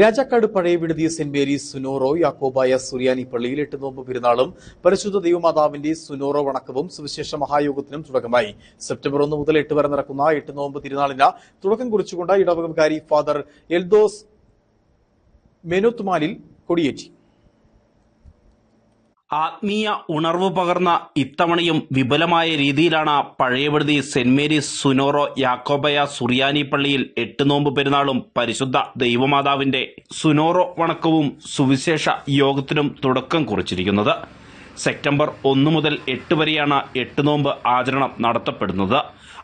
രാജാക്കാട് പഴയ Viduthy Saint Mary's Sunoro Yakobaya Suriyani പള്ളിയിൽ എട്ട് നോമ്പ് പെരുന്നാളും പരിശുദ്ധ ദൈവമാതാവിന്റെ സുനോറോ വണക്കവും സുവിശേഷ മഹായോഗത്തിനും തുടക്കമായി. സെപ്റ്റംബർ ഒന്ന് മുതൽ എട്ട് വരെ നടക്കുന്ന എട്ട് നോമ്പ് തിരുനാളിന് തുടക്കം കുറിച്ചുകൊണ്ട് ഇടവകംകാരി ഫാദർ എൽദോസ് മെനോത്മാനിൽ കൊടിയേറ്റി. ആത്മീയ ഉണർവ് പകർന്ന ഇത്തവണയും വിപുലമായ രീതിയിലാണ് പഴയപടുതി സെന്റ് മേരീസ് സുനോറോ യാക്കോബയ സുറിയാനി പള്ളിയിൽ എട്ട് നോമ്പ് പെരുന്നാളും പരിശുദ്ധ ദൈവമാതാവിന്റെ സുനോറോ വണക്കവും സുവിശേഷ യോഗത്തിനും തുടക്കം കുറിച്ചിരിക്കുന്നത്. സെപ്റ്റംബർ ഒന്ന് മുതൽ എട്ട് വരെയാണ് എട്ട് നോമ്പ് ആചരണം നടത്തപ്പെടുന്നത്.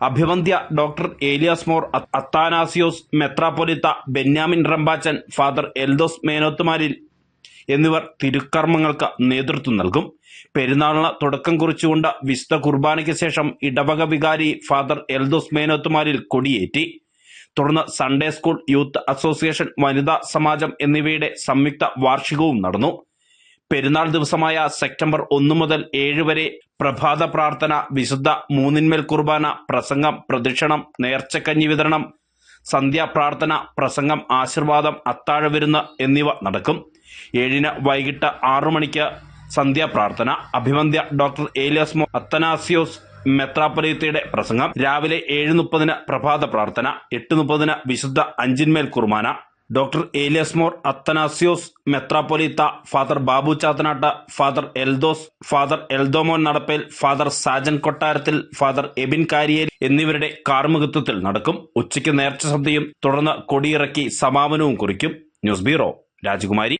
അഭിവന്ധ്യ ഡോക്ടർ ഏലിയാസ് മോർ അത്താനാസിയോസ് മെത്രാപൊലിത്ത ബെന്യാമിൻ റംബാച്ചൻ ഫാദർ എൽദോസ് മേനോത്തുമാരിൽ എന്നിവർ തിരുക്കർമ്മങ്ങൾക്ക് നേതൃത്വം നൽകും. പെരുന്നാളിന് തുടക്കം കുറിച്ചുകൊണ്ട് വിശുദ്ധ കുർബാനയ്ക്ക് ശേഷം ഇടവക വികാരി ഫാദർ എൽദോസ് മേനോത്തുമാരിൽ കൊടിയേറ്റി. തുടർന്ന് സൺഡേ സ്കൂൾ യൂത്ത് അസോസിയേഷൻ വനിതാ സമാജം എന്നിവയുടെ സംയുക്ത വാർഷികവും നടന്നു. പെരുന്നാൾ ദിവസമായ സെപ്റ്റംബർ ഒന്ന് മുതൽ ഏഴ് വരെ പ്രഭാത പ്രാർത്ഥന വിശുദ്ധ മൂന്നിന്മേൽ കുർബാന പ്രസംഗം പ്രദക്ഷിണം നേർച്ചക്കഞ്ഞി വിതരണം സന്ധ്യാപ്രാർത്ഥന പ്രസംഗം ആശീർവാദം അത്താഴവിരുന്ന് എന്നിവ നടക്കും. ഏഴിന് വൈകിട്ട് ആറു മണിക്ക് സന്ധ്യാപ്രാർത്ഥന അഭിവന്ധ്യ ഡോക്ടർ ഏലിയാസ് മോ അത്തനാസിയോസ് മെത്രാപൊലീത്തയുടെ പ്രസംഗം. രാവിലെ ഏഴ് മുപ്പതിന് പ്രഭാത പ്രാർത്ഥന. എട്ട് മുപ്പതിന് വിശുദ്ധ അഞ്ചിന്മേൽ കുർബാന. Doctor Elias Mor Athanasios മെത്രാപ്പൊലീത്ത father Babu Chathanattu father Eldhose father Eldhomon Nadappel father Sajan Kottarathil father Ebin കാരിയേരി എന്നിവരുടെ കാർമുകത്വത്തിൽ നടക്കും. ഉച്ചയ്ക്ക് നേർച്ച സദ്യയും തുടർന്ന് കൊടിയിറക്കി സമാപനവും കുറിക്കും. News bureau. രാജകുമാരി